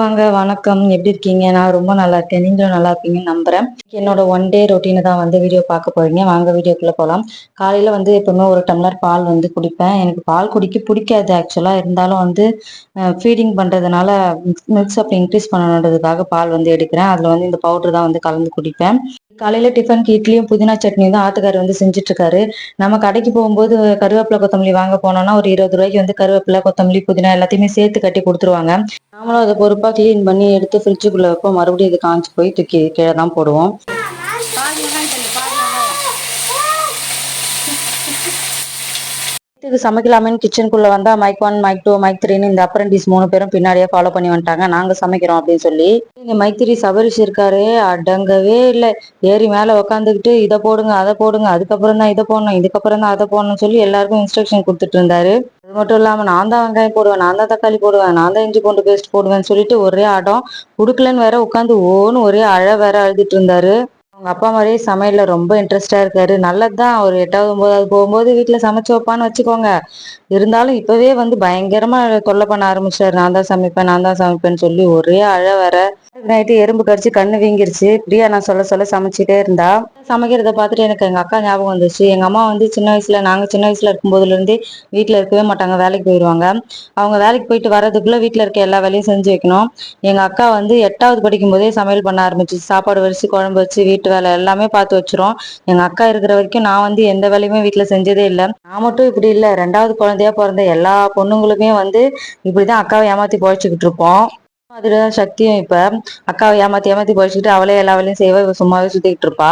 слова வாங்க வணக்கம். எப்படி இருக்கீங்க? நான் ரொம்ப நல்லா இருக்கேன். நீங்களும் நல்லா இருக்கீங்கன்னு நம்புறேன். என்னோட ஒன் டே ரொட்டீனை தான் வந்து வீடியோ பார்க்க போறீங்க. வாங்க வீடியோக்குள்ள போகலாம் காலையில வந்து எப்பவுமே ஒரு டம்ளர் பால் வந்து குடிப்பேன். எனக்கு பால் குடிக்க பிடிக்காது ஆக்சுவலா இருந்தாலும் வந்து ஃபீடிங் பண்றதுனால மில்க் சப்ளை இன்க்ரீஸ் பண்ணணுன்றதுக்காக பால் வந்து எடுக்கிறேன். அதுல வந்து இந்த பவுடர் தான் வந்து கலந்து குடிப்பேன். காலையில டிஃபனுக்கு இட்லியும் புதினா சட்னியும் தான் ஆத்துக்கார் வந்து செஞ்சுட்டு இருக்காரு நம்ம கடைக்கு போகும்போது கருவேப்பிலை கொத்தமல்லி வாங்க போனோம்னா ஒரு இருபது ரூபாய்க்கு வந்து கருவேப்பிலை கொத்தமல்லி புதினா எல்லாத்தையுமே சேர்த்து கட்டி கொடுத்துருவாங்க. நாமளும் அதை பொறுப்பாக க்ளீன் பண்ணி எடுத்து ஃப்ரிட்ஜுக்குள்ளே வைப்போம். மறுபடியும் இது காஞ்சி போய் தூக்கி கீழே தான் போடுவோம். வீட்டுக்கு சமைக்கலாமேன்னு கிச்சனுக்குள்ள வந்தா mic one mic two mic த்ரீன்னு இந்த அப்ரண்டிஸ் மூணு பேரும் பின்னாடியே ஃபாலோ பண்ணி வந்துட்டாங்க. நாங்க சமைக்கிறோம் அப்படின்னு சொல்லி. இங்க மைக் த்ரீ சபரிஷ் இருக்காரு. அடங்கவே இல்லை. ஏறி மேல உட்காந்துக்கிட்டு இதை போடுங்க அதை போடுங்க அதுக்கப்புறம் தான் இதை போடணும் இதுக்கப்புறம் தான் அதை போடணும்னு சொல்லி எல்லாருக்கும் இன்ஸ்ட்ரக்ஷன் கொடுத்துட்டு இருந்தாரு. அது மட்டும் இல்லாம நான் தான் வெங்காயம் போடுவேன் நான் தான் தக்காளி போடுவேன் நான் தான் இஞ்சி பூண்டு பேஸ்ட் போடுவேன்னு சொல்லிட்டு ஒரே ஆட்டம். குடுக்கலன்னு வேற உட்காந்து ஓன்னு ஒரே அழ வேற அழுதுட்டு இருந்தாரு. அவங்க அப்பா மாதிரியே சமையல்ல ரொம்ப இன்ட்ரெஸ்டா இருக்காரு. நல்லதுதான். ஒரு எட்டாவது ஒன்பதாவது போகும்போது வீட்டுல சமைச்சு வைப்பான்னு வச்சுக்கோங்க. இருந்தாலும் இப்பவே வந்து பயங்கரமா தொல்லை பண்ண ஆரம்பிச்சாரு. நான் தான் சமைப்பேன் நான் தான் சமைப்பேன்னு சொல்லி ஒரே அழ வர நைட்டு எறும்பு கடிச்சு கண்ணு வீங்கிருச்சு. பிரியா நான் சொல்ல சொல்ல சமைச்சிட்டே இருந்தா. சமைக்கிறத பார்த்துட்டு எனக்கு எங்க அக்கா ஞாபகம் வந்துச்சு எங்க அம்மா வந்து சின்ன வயசுல நாங்க சின்ன வயசுல இருக்கும் போதுல வீட்டுல இருக்கவே மாட்டாங்க. வேலைக்கு போயிடுவாங்க அவங்க வேலைக்கு போயிட்டு வர்றதுக்குள்ள வீட்டுல இருக்க எல்லா வேலையும் செஞ்சு வைக்கணும். எங்க அக்கா வந்து எட்டாவது படிக்கும் போதே சமையல் பண்ண ஆரம்பிச்சு சாப்பாடு வச்சு குழம்பு வச்சு வீட்டு வேலை எல்லாமே பார்த்து வச்சிரும். எங்க அக்கா இருக்கிற வரைக்கும் நான் வந்து எந்த வேலையுமே வீட்டுல செஞ்சதே இல்லை. நான் மட்டும் இப்படி இல்லை. ரெண்டாவது குழந்தையா பிறந்த எல்லா பொண்ணுங்களுமே வந்து இப்படிதான் அக்காவை ஏமாத்தி பொழைச்சிக்கிட்டு இருப்போம். மாதிரிதான் சக்தியும் இப்ப அக்காவை ஏமாத்தி ஏமாத்தி பொழைச்சிக்கிட்டு அவளே எல்லா வேலையும் செய்வா. இவ சும்மாவே சுத்திக்கிட்டு இருப்பா.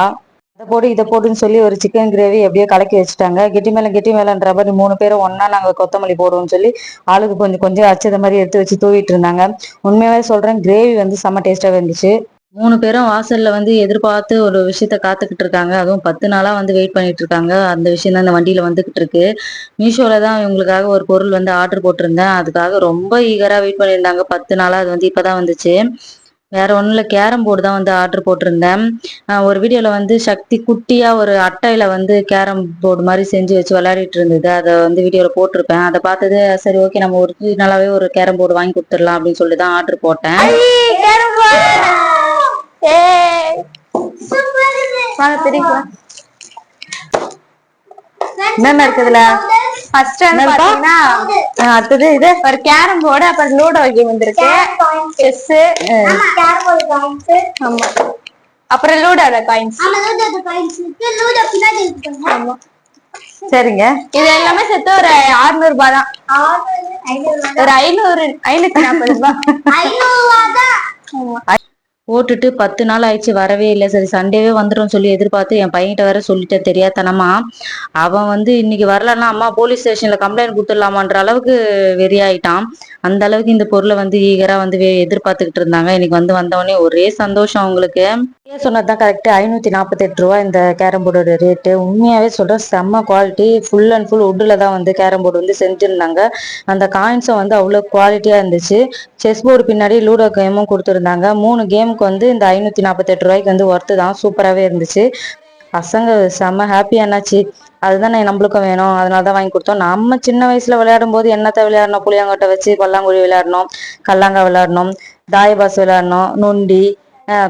அதை போட்டு இதை போடுன்னு சொல்லி ஒரு சிக்கன் கிரேவி எப்படியோ கலக்கி வச்சுட்டாங்க. கெட்டி மேல கெட்டி மேலன்ற மாதிரி மூணு பேரும் ஒன்னா நாங்க கொத்தமல்லி போடுவோம்னு சொல்லி ஆளுக்கு கொஞ்சம் கொஞ்சம் அச்சத மாதிரி எடுத்து வச்சு தூவிட்டு இருந்தாங்க. உண்மையாவே சொல்றேன் கிரேவி வந்து செம்ம டேஸ்டாவே இருந்துச்சு. மூணு பேரும் வாசல்ல வந்து எதிர்பார்த்து ஒரு விஷயத்த காத்துக்கிட்டு இருக்காங்க. அதுவும் பத்து நாளா வந்து வெயிட் பண்ணிட்டு இருக்காங்க. அந்த விஷயம் தான் இந்த வண்டியில வந்துகிட்டு இருக்கு. மீஷோல தான் இவங்களுக்காக ஒரு பொருள் வந்து ஆர்டர் போட்டிருந்தேன். அதுக்காக ரொம்ப ஈகரா வெயிட் பண்ணியிருந்தாங்க. பத்து நாளா அது வந்து இப்பதான் வந்துச்சு. வேற ஒன்றும் இல்லை. கேரம் போர்டு தான் வந்து ஆர்டர் போட்டிருந்தேன். ஒரு வீடியோவில் வந்து சக்தி குட்டியாக ஒரு அட்டையில் வந்து கேரம் போர்டு மாதிரி செஞ்சு வச்சு விளையாடிட்டு இருந்தது. அதை வந்து வீடியோவில் போட்டிருப்பேன். அதை பார்த்தது சரி ஓகே நம்ம ஒரு ஒரு கேரம் போர்டு வாங்கி கொடுத்துடலாம் அப்படின்னு சொல்லி தான் ஆர்டர் போட்டேன் என்னென்ன இருக்குதுல? ஃபர்ஸ்ட் வந்து பாத்தீங்கன்னா அடுத்தது இது. ஒரு கேரம் போர்டு அப்புறம் லூடோ கேம் வந்திருக்கு. செஸ் ஆமா அப்புறம் லூடோல காயின்ஸ் ஆமா சரிங்க. இது எல்லாமே சேர்த்து ஒரு 600 ரூபாய் தான். ஒரு ஐநூறு ஐநூத்தி நாற்பது ரூபாய் போட்டுட்டு பத்து நாள் ஆயிடுச்சு வரவே இல்லை. சரி சண்டேவே வந்துடும் சொல்லி எதிர்பார்த்து என் பையன்கிட்ட வேற சொல்லிட்டேன் தெரியாதனமா. அவன் வந்து இன்னைக்கு வரலன்னா அம்மா போலீஸ் ஸ்டேஷன்ல கம்ப்ளைண்ட் கொடுத்துடலாமான்ற அளவுக்கு வெறியாயிட்டான். அந்த அளவுக்கு இந்த பொருளை வந்து ஈகரா வந்து எதிர்பார்த்துக்கிட்டு இருந்தாங்க. இன்னைக்கு வந்து வந்தவொடனே ஒரே சந்தோஷம் அவங்களுக்கு. ஏன் சொன்னதுதான் கரெக்ட் ஐநூத்தி நாற்பத்தி எட்டு ரூபா இந்த கேரம் போர்டோட ரேட்டு உண்மையாவே சொல்றேன் செம்ம குவாலிட்டி ஃபுல் அண்ட் ஃபுல் உட்ல தான் வந்து கேரம் போர்டு வந்து செஞ்சிருந்தாங்க. அந்த காயின்ஸும் வந்து அவ்வளோ குவாலிட்டியா இருந்துச்சு. செஸ் போர்டு பின்னாடி லூடோ கேமும் கொடுத்துருந்தாங்க. மூணு கேமுக்கு வந்து இந்த ஐநூத்தி நாற்பத்தெட்டு ரூபாய்க்கு வந்து ஒர்த்து தான். சூப்பராகவே இருந்துச்சு. பசங்க செம்ம ஹாப்பியாக என்னாச்சு அதுதான் நம்மளுக்கும் வேணும். அதனால தான் வாங்கி கொடுத்தோம். நம்ம சின்ன வயசுல விளையாடும் போது என்னத்தை விளையாடணும்? புளியாங்கொட்டை வச்சு பல்லாங்குழி விளையாடணும் கல்லாங்கா விளையாடணும் தாயபாஸ் விளையாடணும் நொண்டி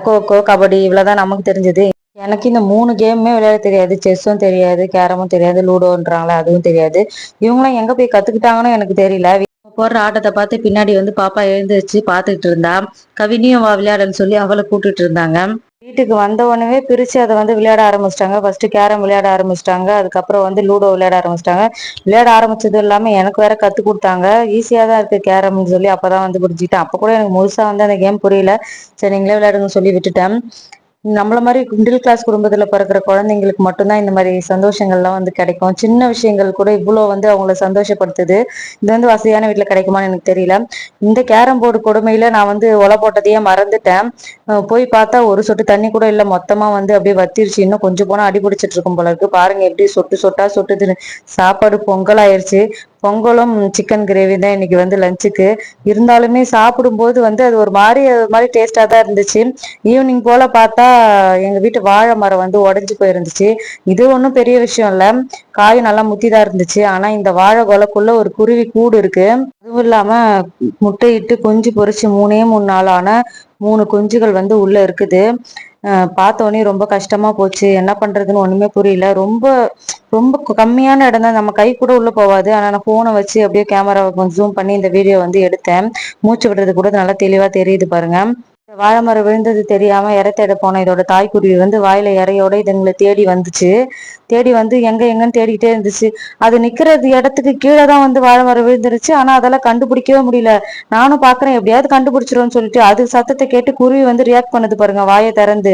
கோகோ கபடி இவ்வளோதான் நமக்கு தெரிஞ்சது. எனக்கு இந்த மூணு கேமுமே விளையாட தெரியாது. செஸ்ஸும் தெரியாது கேரமும் தெரியாது லூடோன்றாங்களே அதுவும் தெரியாது. இவங்களாம் எங்க போய் கற்றுக்கிட்டாங்கன்னு எனக்கு தெரியல. போடுற ஆட்டத்தை பார்த்து பின்னாடி வந்து பாப்பா எழுந்திருச்சு பார்த்துக்கிட்டு இருந்தா. கவினியும் வா விளையாடன்னு சொல்லி அவளை கூப்பிட்டுட்டு இருந்தாங்க. வீட்டுக்கு வந்த உடனே பிரிச்சு அதை வந்து விளையாட ஆரம்பிச்சிட்டாங்க. ஃபர்ஸ்ட் கேரம் விளையாட ஆரம்பிச்சிட்டாங்க. அதுக்கப்புறம் வந்து லூடோ விளையாட ஆரம்பிச்சிட்டாங்க. விளையாட ஆரம்பிச்சது இல்லாம எனக்கு வேற கத்து கொடுத்தாங்க. ஈஸியா தான் இருக்கு கேரம்னு சொல்லி அப்பதான் வந்து புரிஞ்சுக்கிட்டேன் அப்ப கூட எனக்கு முழுசா வந்து அந்த கேம் புரியல. சரி நீங்களே விளையாடுங்கன்னு சொல்லி விட்டுட்டேன். நம்மள மாதிரி மிடில் கிளாஸ் குடும்பத்துல பிறக்கிற குழந்தைங்களுக்கு மட்டும்தான் இந்த மாதிரி சந்தோஷங்கள்லாம் வந்து கிடைக்கும். சின்ன விஷயங்கள் கூட இவ்வளோ வந்து அவங்கள சந்தோஷப்படுத்துது. இது வந்து வசதியான வீட்டுல கிடைக்குமான்னு எனக்கு தெரியல. இந்த கேரம் போர்டு கொடுமையில நான் வந்து ஒலை போட்டதையே மறந்துட்டேன். போய் பார்த்தா ஒரு சொட்டு தண்ணி கூட இல்ல. மொத்தமா வந்து அப்படியே வத்திருச்சு. இன்னும் கொஞ்சம் போனா அடி பிடிச்சிட்டு இருக்கும் போல இருக்கு. பாருங்க எப்படி சொட்டு சொட்டா சொட்டுதுன்னு. சாப்பாடு பொங்கல் ஆயிருச்சு. பொங்கலும் சிக்கன் கிரேவி தான் இன்னைக்கு வந்து லஞ்சுக்கு இருந்தாலுமே சாப்பிடும்போது வந்து அது ஒரு மாதிரி ஒரு மாதிரி டேஸ்டா தான் இருந்துச்சு. ஈவினிங் போல பார்த்தா எங்க வீட்டு வாழை மரம் வந்து உடஞ்சி போயிருந்துச்சு. இது ஒன்றும் பெரிய விஷயம் இல்லை. காய் நல்லா முத்தி தான் இருந்துச்சு. ஆனா இந்த வாழை கொலைக்குள்ள ஒரு குருவி கூடு இருக்கு. அதுவும் இல்லாம முட்டையிட்டு குஞ்சு பொறிச்சு மூணே மூணு நாளான மூணு குஞ்சுகள் வந்து உள்ள இருக்குது. பார்த்தோன்னே பார்த்த உடனே ரொம்ப கஷ்டமா போச்சு. என்ன பண்றதுன்னு ஒண்ணுமே புரியல. ரொம்ப ரொம்ப கம்மியான இடம் தான். நம்ம கை கூட உள்ள போகாது. ஆனா நான் போனை வச்சு அப்படியே கேமராவை கொஞ்சம் ஜூம் பண்ணி இந்த வீடியோ வந்து எடுத்தேன். மூச்சு விடுறது கூட நல்லா தெளிவா தெரியுது பாருங்க. வாழைமரம் வாழை மரம் விழுந்தது தெரியாம இறை தேட போன இதோட தாய்க்குருவி வந்து வாயில இறையோட இதுங்களை தேடி வந்துச்சு. தேடி வந்து எங்க எங்கன்னு தேடிக்கிட்டே இருந்துச்சு. அது நிக்கிறது இடத்துக்கு கீழே தான் வந்து வாழை மரம் விழுந்துருச்சு. ஆனா அதெல்லாம் கண்டுபிடிக்கவே முடியல. நானும் பாக்குறேன் எப்படியாவது கண்டுபிடிச்சிரும்னு சொல்லிட்டு அது சத்தத்தை கேட்டு குருவி வந்து ரியாக்ட் பண்ணுது பாருங்க வாயை திறந்து.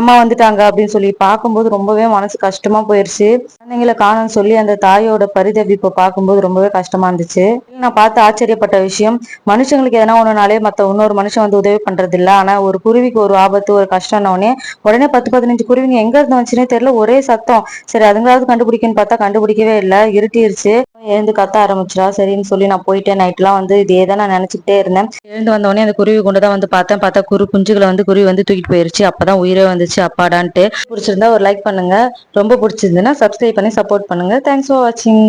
அம்மா வந்துட்டாங்க அப்படின்னு சொல்லி பார்க்கும்போது ரொம்பவே மனசு கஷ்டமா போயிருச்சு. குழந்தைங்களை காணும்னு சொல்லி அந்த தாயோட பரிதவிப்பை பார்க்கும்போது ரொம்பவே கஷ்டமா இருந்துச்சு. நான் பார்த்து ஆச்சரியப்பட்ட விஷயம் மனுஷங்களுக்கு எதனா ஒண்ணுனாலே மத்த இன்னொரு மனுஷன் வந்து உதவி பண்றது இல்ல ஆனா ஒரு குருவிக்கு ஒரு ஆபத்து ஒரு கஷ்டம்னோடனே உடனே உடனே பத்து பதினஞ்சு குருவிங்க எங்க இருந்து வந்துச்சுன்னே தெரியல. ஒரே சத்தம். சரி அதுங்களாவது கண்டுபிடிக்குன்னு பார்த்தா கண்டுபிடிக்கவே இல்லை. இருட்டிருச்சு. எழுந்து கத்த ஆரம்பிச்சிடா சரின்னு சொல்லி நான் போயிட்டேன். நைட்லாம் வந்து இதே தான் நான் நினைச்சுக்கிட்டே இருந்தேன். எழுந்து வந்தோடனே அந்த குருவி கொண்டு தான் வந்து பார்த்தேன். பார்த்தா குரு குஞ்சுகளை வந்து குருவி வந்து தூக்கிட்டு போயிருச்சு. அப்பதான் உயிரே வந்துச்சு. அப்பாடான்ட்டு. பிடிச்சிருந்தா ஒரு லைக் பண்ணுங்க. ரொம்ப பிடிச்சிருந்துன்னா சப்ஸ்கிரைப் பண்ணி சப்போர்ட் பண்ணுங்க. தேங்க்ஸ் ஃபார் வாட்சிங்